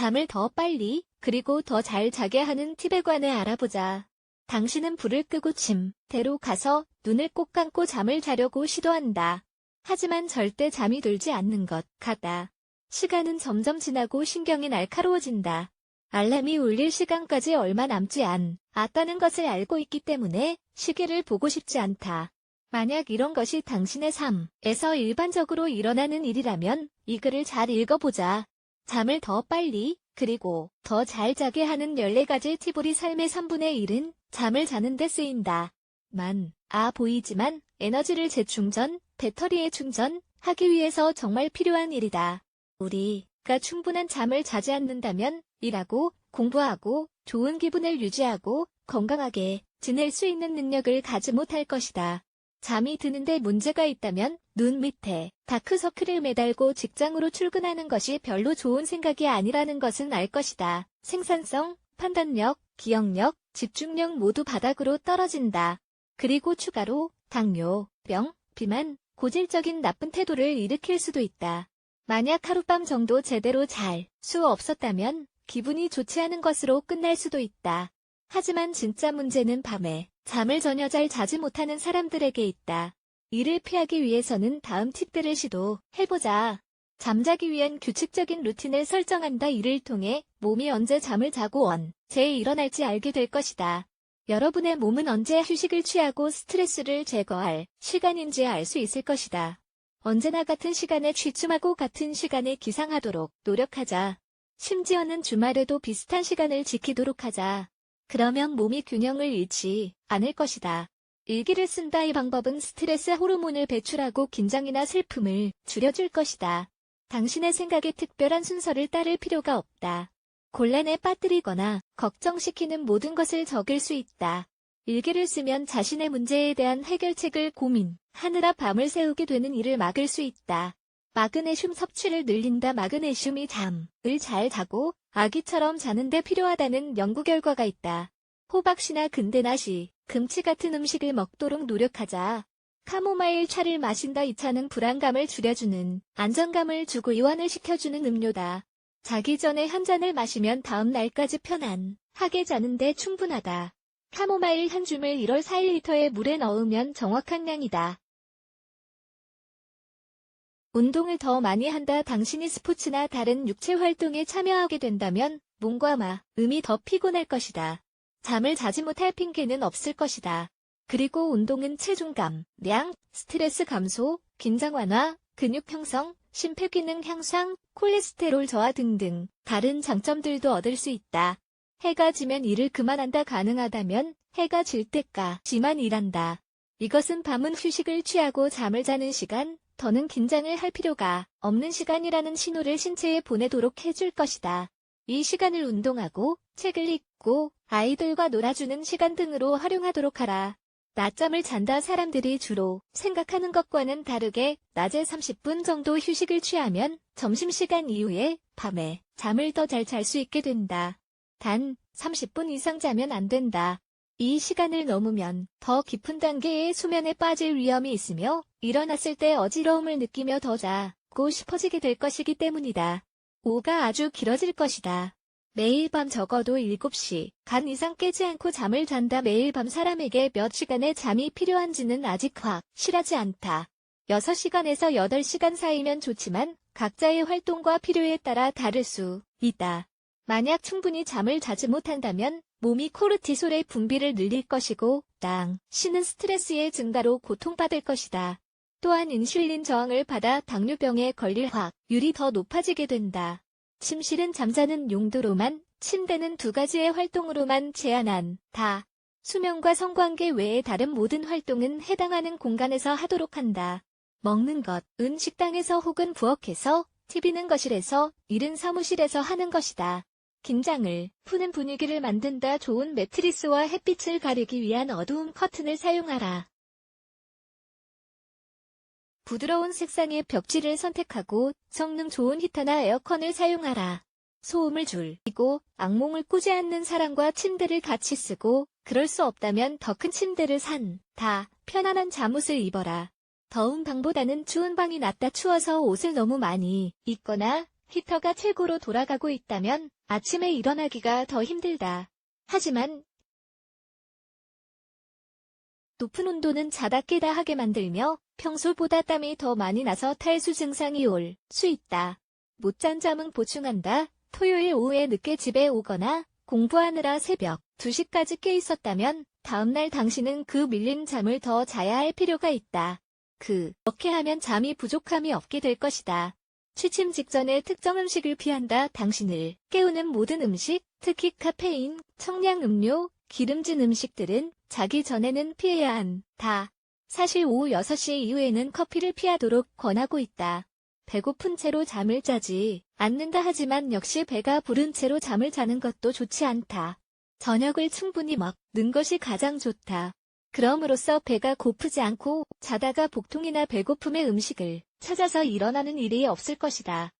잠을 더 빨리 그리고 더 잘 자게 하는 팁에 관해 알아보자. 당신은 불을 끄고 침대로 가서 눈을 꼭 감고 잠을 자려고 시도한다. 하지만 절대 잠이 들지 않는 것 같다. 시간은 점점 지나고 신경이 날카로워진다. 알람이 울릴 시간까지 얼마 남지 않았다는 것을 알고 있기 때문에 시계를 보고 싶지 않다. 만약 이런 것이 당신의 삶에서 일반적으로 일어나는 일이라면 이 글을 잘 읽어보자. 잠을 더 빨리 그리고 더 잘 자게 하는 14가지 팁으리 삶의 3분의 1은 잠을 자는 데 쓰인다. 만, 아 보이지만 에너지를 재충전, 배터리에 충전 하기 위해서 정말 필요한 일이다. 우리가 충분한 잠을 자지 않는다면 일하고 공부하고 좋은 기분을 유지하고 건강하게 지낼 수 있는 능력을 가지 못할 것이다. 잠이 드는데 문제가 있다면 눈 밑에 다크서클을 매달고 직장으로 출근하는 것이 별로 좋은 생각이 아니라는 것은 알 것이다. 생산성, 판단력, 기억력, 집중력 모두 바닥으로 떨어진다. 그리고 추가로 당뇨, 병, 비만, 고질적인 나쁜 태도를 일으킬 수도 있다. 만약 하룻밤 정도 제대로 잘 수 없었다면 기분이 좋지 않은 것으로 끝날 수도 있다. 하지만 진짜 문제는 밤에 잠을 전혀 잘 자지 못하는 사람들에게 있다. 이를 피하기 위해서는 다음 팁들을 시도해보자. 잠자기 위한 규칙적인 루틴을 설정한다. 이를 통해 몸이 언제 잠을 자고 언제 일어날지 알게 될 것이다. 여러분의 몸은 언제 휴식을 취하고 스트레스를 제거할 시간인지 알 수 있을 것이다. 언제나 같은 시간에 취침하고 같은 시간에 기상하도록 노력하자. 심지어는 주말에도 비슷한 시간을 지키도록 하자. 그러면 몸이 균형을 잃지 않을 것이다. 일기를 쓴다 이 방법은 스트레스 호르몬을 배출하고 긴장이나 슬픔을 줄여줄 것이다. 당신의 생각에 특별한 순서를 따를 필요가 없다. 곤란에 빠뜨리거나 걱정시키는 모든 것을 적을 수 있다. 일기를 쓰면 자신의 문제에 대한 해결책을 고민하느라 밤을 새우게 되는 일을 막을 수 있다. 마그네슘 섭취를 늘린다. 마그네슘이 잠을 잘 자고 아기처럼 자는데 필요하다는 연구 결과가 있다. 호박씨나 근대나시, 금치 같은 음식을 먹도록 노력하자. 카모마일 차를 마신다. 이 차는 불안감을 줄여주는, 안정감을 주고 이완을 시켜주는 음료다. 자기 전에 한 잔을 마시면 다음 날까지 편안하게 자는데 충분하다. 카모마일 한 줌을 1월 4일 리터의 물에 넣으면 정확한 양이다. 운동을 더 많이 한다. 당신이 스포츠나 다른 육체 활동에 참여하게 된다면 몸과 마음이 더 피곤할 것이다. 잠을 자지 못할 핑계는 없을 것이다. 그리고 운동은 체중감, 량, 스트레스 감소, 긴장 완화, 근육 형성, 심폐기능 향상, 콜레스테롤 저하 등등 다른 장점들도 얻을 수 있다. 해가 지면 일을 그만한다 가능하다면 해가 질 때까지만 일한다. 이것은 밤은 휴식을 취하고 잠을 자는 시간, 더는 긴장을 할 필요가 없는 시간이라는 신호를 신체에 보내도록 해줄 것이다. 이 시간을 운동하고 책을 읽고 아이들과 놀아주는 시간 등으로 활용하도록 하라. 낮잠을 잔다 사람들이 주로 생각하는 것과는 다르게 낮에 30분 정도 휴식을 취하면 점심시간 이후에 밤에 잠을 더 잘 잘 수 있게 된다. 단 30분 이상 자면 안 된다. 이 시간을 넘으면 더 깊은 단계의 수면에 빠질 위험이 있으며 일어났을 때 어지러움을 느끼며 더 자고 싶어지게 될 것이기 때문이다. 5가 아주 길어질 것이다. 매일 밤 적어도 7시 간 이상 깨지 않고 잠을 잔다. 매일 밤 사람에게 몇 시간의 잠이 필요한지는 아직 확실하지 않다. 6시간에서 8시간 사이면 좋지만 각자의 활동과 필요에 따라 다를 수 있다. 만약 충분히 잠을 자지 못한다면 몸이 코르티솔의 분비를 늘릴 것이고 땅, 쉬는 스트레스의 증가로 고통받을 것이다. 또한 인슐린 저항을 받아 당뇨병에 걸릴 확률이 더 높아지게 된다. 침실은 잠자는 용도로만, 침대는 두 가지의 활동으로만 제한한다. 수면과 성관계 외의 다른 모든 활동은 해당하는 공간에서 하도록 한다. 먹는 것, 은 식당에서 혹은 부엌에서, TV는 거실에서, 일은 사무실에서 하는 것이다. 긴장을 푸는 분위기를 만든다. 좋은 매트리스와 햇빛을 가리기 위한 어두운 커튼을 사용하라. 부드러운 색상의 벽지를 선택하고 성능 좋은 히터나 에어컨을 사용하라. 소음을 줄이고 악몽을 꾸지 않는 사람과 침대를 같이 쓰고 그럴 수 없다면 더 큰 침대를 산. 다 편안한 잠옷을 입어라. 더운 방보다는 추운 방이 낫다 추워서 옷을 너무 많이 입거나 히터가 최고로 돌아가고 있다면 아침에 일어나기가 더 힘들다. 하지만 높은 온도는 자다 깨다 하게 만들며 평소보다 땀이 더 많이 나서 탈수 증상이 올 수 있다. 못 잔 잠은 보충한다. 토요일 오후에 늦게 집에 오거나 공부하느라 새벽 2시까지 깨 있었다면 다음날 당신은 그 밀린 잠을 더 자야 할 필요가 있다. 그, 그렇게 하면 잠이 부족함이 없게 될 것이다. 취침 직전에 특정 음식을 피한다. 당신을 깨우는 모든 음식, 특히 카페인, 청량 음료, 기름진 음식들은 자기 전에는 피해야 한다. 사실 오후 6시 이후에는 커피를 피하도록 권하고 있다. 배고픈 채로 잠을 자지 않는다 하지만 역시 배가 부른 채로 잠을 자는 것도 좋지 않다. 저녁을 충분히 먹는 것이 가장 좋다. 그럼으로써 배가 고프지 않고 자다가 복통이나 배고픔의 음식을 찾아서 일어나는 일이 없을 것이다.